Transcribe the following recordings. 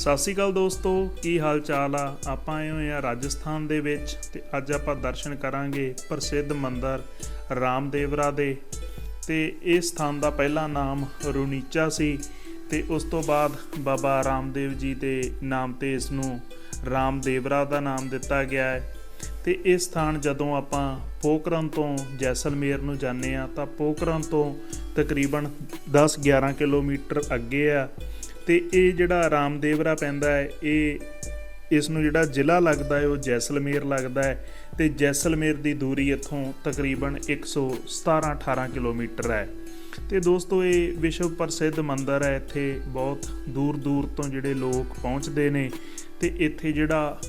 ਸਤਿ ਸ਼੍ਰੀ ਅਕਾਲ ਦੋਸਤੋ, ਕੀ ਹਾਲ ਚਾਲ ਆ? ਆਪਾਂ ਆਏ ਹੋਏ ਆ ਰਾਜਸਥਾਨ ਦੇ ਵਿੱਚ ਤੇ ਅੱਜ ਆਪਾਂ ਦਰਸ਼ਨ ਕਰਾਂਗੇ ਪ੍ਰਸਿੱਧ ਮੰਦਿਰ ਰਾਮਦੇਵਰਾ ਦੇ ਤੇ ਇਸ ਸਥਾਨ ਦਾ ਪਹਿਲਾ ਨਾਮ ਰੁਨੀਚਾ ਸੀ ਤੇ ਉਸ ਤੋਂ ਬਾਅਦ ਬਾਬਾ ਰਾਮਦੇਵ ਜੀ ਦੇ ਨਾਮ ਤੇ ਇਸ ਨੂੰ ਰਾਮਦੇਵਰਾ ਦਾ ਨਾਮ ਦਿੱਤਾ ਗਿਆ ਹੈ। ਤੇ ਇਹ ਸਥਾਨ ਜਦੋਂ ਆਪਾਂ ਪੋਖਰਨ ਤੋਂ ਜੈਸਲਮੇਰ ਨੂੰ ਜਾਂਦੇ ਆ ਤਾਂ ਪੋਖਰਨ ਤੋਂ ਤਕਰੀਬਨ 10-11 ਕਿਲੋਮੀਟਰ ਅੱਗੇ ਆ ਤੇ ਇਹ ਜਿਹੜਾ ਰਾਮਦੇਵਰਾ ਪੈਂਦਾ ਹੈ, ਇਹ ਇਸ ਨੂੰ ਜਿਹੜਾ ਜ਼ਿਲ੍ਹਾ ਲੱਗਦਾ ਹੈ, ਉਹ ਜੈਸਲਮੇਰ ਲੱਗਦਾ ਹੈ ਤੇ ਜੈਸਲਮੇਰ ਦੀ ਦੂਰੀ ਇੱਥੋਂ ਤਕਰੀਬਨ 117-18 ਕਿਲੋਮੀਟਰ ਹੈ। ਤੇ ਦੋਸਤੋ, ਇਹ ਵਿਸ਼ਵ ਪ੍ਰਸਿੱਧ ਮੰਦਿਰ ਹੈ। ਇੱਥੇ ਬਹੁਤ ਦੂਰ ਦੂਰ ਤੋਂ ਜਿਹੜੇ ਲੋਕ ਪਹੁੰਚਦੇ ਨੇ ਤੇ ਇੱਥੇ ਜਿਹੜਾ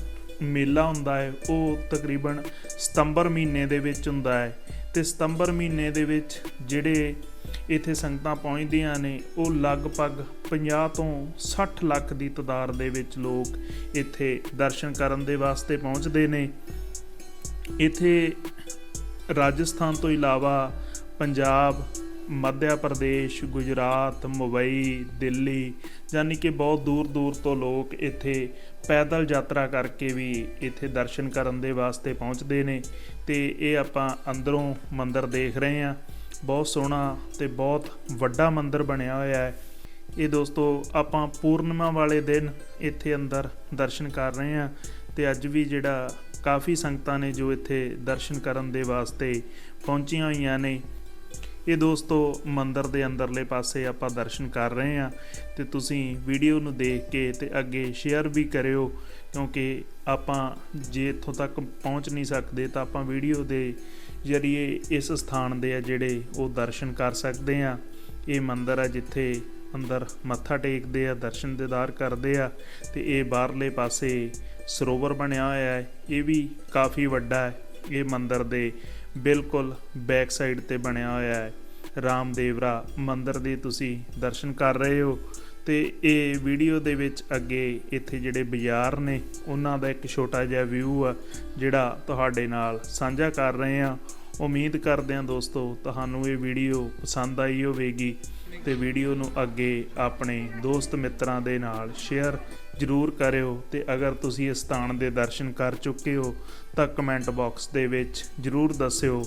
ਮੇਲਾ ਹੁੰਦਾ ਹੈ, ਉਹ ਤਕਰੀਬਨ ਸਤੰਬਰ ਮਹੀਨੇ ਦੇ ਵਿੱਚ ਹੁੰਦਾ ਹੈ। ਤੇ ਸਤੰਬਰ ਮਹੀਨੇ ਦੇ ਵਿੱਚ ਜਿਹੜੇ ਇੱਥੇ ਸੰਗਤਾਂ ਪਹੁੰਚਦੀਆਂ ਨੇ, ਉਹ ਲਗਭਗ 50 ਤੋਂ 60 ਲੱਖ ਦੀ ਤਦਾਦ ਦੇ ਵਿੱਚ ਲੋਕ ਇੱਥੇ ਦਰਸ਼ਨ ਕਰਨ ਦੇ ਵਾਸਤੇ ਪਹੁੰਚਦੇ ਨੇ। ਇੱਥੇ ਰਾਜਸਥਾਨ ਤੋਂ ਇਲਾਵਾ ਪੰਜਾਬ ਮੱਧਿਆ ਪ੍ਰਦੇਸ਼, ਗੁਜਰਾਤ, ਮੁੰਬਈ, ਦਿੱਲੀ ਯਾਨੀ ਕਿ ਬਹੁਤ ਦੂਰ ਦੂਰ ਤੋਂ ਲੋਕ ਇੱਥੇ ਪੈਦਲ ਯਾਤਰਾ ਕਰਕੇ ਵੀ ਇੱਥੇ ਦਰਸ਼ਨ ਕਰਨ ਦੇ ਵਾਸਤੇ ਪਹੁੰਚਦੇ ਨੇ ਤੇ ਇਹ ਆਪਾਂ ਅੰਦਰੋਂ ਮੰਦਿਰ ਦੇਖ ਰਹੇ ਹਾਂ। ਬਹੁਤ ਸੋਹਣਾ ਤੇ ਬਹੁਤ ਵੱਡਾ ਮੰਦਿਰ ਬਣਿਆ ਹੋਇਆ ਹੈ। ਇਹ ਦੋਸਤੋ ਆਪਾਂ ਪੂਰਨਿਮਾ ਵਾਲੇ ਦਿਨ ਇੱਥੇ ਅੰਦਰ ਦਰਸ਼ਨ ਕਰ ਰਹੇ ਹਾਂ ਤੇ ਅੱਜ ਵੀ ਜਿਹੜਾ ਕਾਫੀ ਸੰਗਤਾਂ ਨੇ ਜੋ ਇੱਥੇ ਦਰਸ਼ਨ ਕਰਨ ਦੇ ਵਾਸਤੇ ਪਹੁੰਚੀਆਂ ਹੋਈਆਂ ਨੇ। ਇਹ ਦੋਸਤੋ ਮੰਦਰ ਦੇ ਅੰਦਰਲੇ ਪਾਸੇ ਆਪਾਂ ਦਰਸ਼ਨ ਕਰ ਰਹੇ ਹਾਂ ਤੇ ਤੁਸੀਂ ਵੀਡੀਓ ਨੂੰ ਦੇਖ ਕੇ ਤੇ ਅੱਗੇ ਸ਼ੇਅਰ ਵੀ ਕਰਿਓ, ਕਿਉਂਕਿ ਆਪਾਂ ਜੇ ਇੱਥੋਂ ਤੱਕ ਪਹੁੰਚ ਨਹੀਂ ਸਕਦੇ ਤਾਂ ਆਪਾਂ ਵੀਡੀਓ ਦੇ ਜਰੀਏ ਇਸ ਸਥਾਨ ਦੇ ਆ ਜਿਹੜੇ ਉਹ ਦਰਸ਼ਨ ਕਰ ਸਕਦੇ ਆ ਇਹ ਮੰਦਰ ਆ ਜਿੱਥੇ ਅੰਦਰ ਮੱਥਾ ਟੇਕਦੇ ਆ, ਦਰਸ਼ਨ ਦੇਦਾਰ ਕਰਦੇ ਆ ਤੇ ਇਹ ਬਾਹਰਲੇ ਪਾਸੇ ਸਰੋਵਰ ਬਣਿਆ ਹੋਇਆ ਹੈ, ਇਹ ਵੀ ਕਾਫੀ ਵੱਡਾ ਹੈ, ਇਹ ਮੰਦਰ ਦੇ ਬਿਲਕੁਲ ਬੈਕ ਸਾਈਡ ਤੇ ਬਣਿਆ ਹੋਇਆ ਹੈ। ਰਾਮਦੇਵਰਾ ਮੰਦਿਰ ਦੇ ਤੁਸੀਂ ਦਰਸ਼ਨ ਕਰ ਰਹੇ ਹੋ ਤੇ ਇਹ ਵੀਡੀਓ ਦੇ ਵਿੱਚ ਅੱਗੇ ਇੱਥੇ ਜਿਹੜੇ ਬਾਜ਼ਾਰ ਨੇ, ਉਹਨਾਂ ਦਾ ਇੱਕ ਛੋਟਾ ਜਿਹਾ ਵਿਊ ਆ, ਜਿਹੜਾ ਤੁਹਾਡੇ ਨਾਲ ਸਾਂਝਾ ਕਰ ਰਹੇ ਆ ਉਮੀਦ ਕਰਦੇ ਹਾਂ ਦੋਸਤੋ, ਤੁਹਾਨੂੰ ਇਹ ਵੀਡੀਓ ਪਸੰਦ ਆਈ ਹੋਵੇਗੀ ਤੇ ਵੀਡੀਓ ਨੂੰ ਅੱਗੇ ਆਪਣੇ ਦੋਸਤ ਮਿੱਤਰਾਂ ਦੇ ਨਾਲ ਸ਼ੇਅਰ ਜਰੂਰ ਕਰਿਓ ਤੇ ਅਗਰ ਤੁਸੀਂ ਇਸ ਸਥਾਨ ਦੇ ਦਰਸ਼ਨ ਕਰ ਚੁੱਕੇ ਹੋ ਤਾਂ ਕਮੈਂਟ ਬਾਕਸ ਦੇ ਵਿੱਚ ਜਰੂਰ ਦੱਸਿਓ।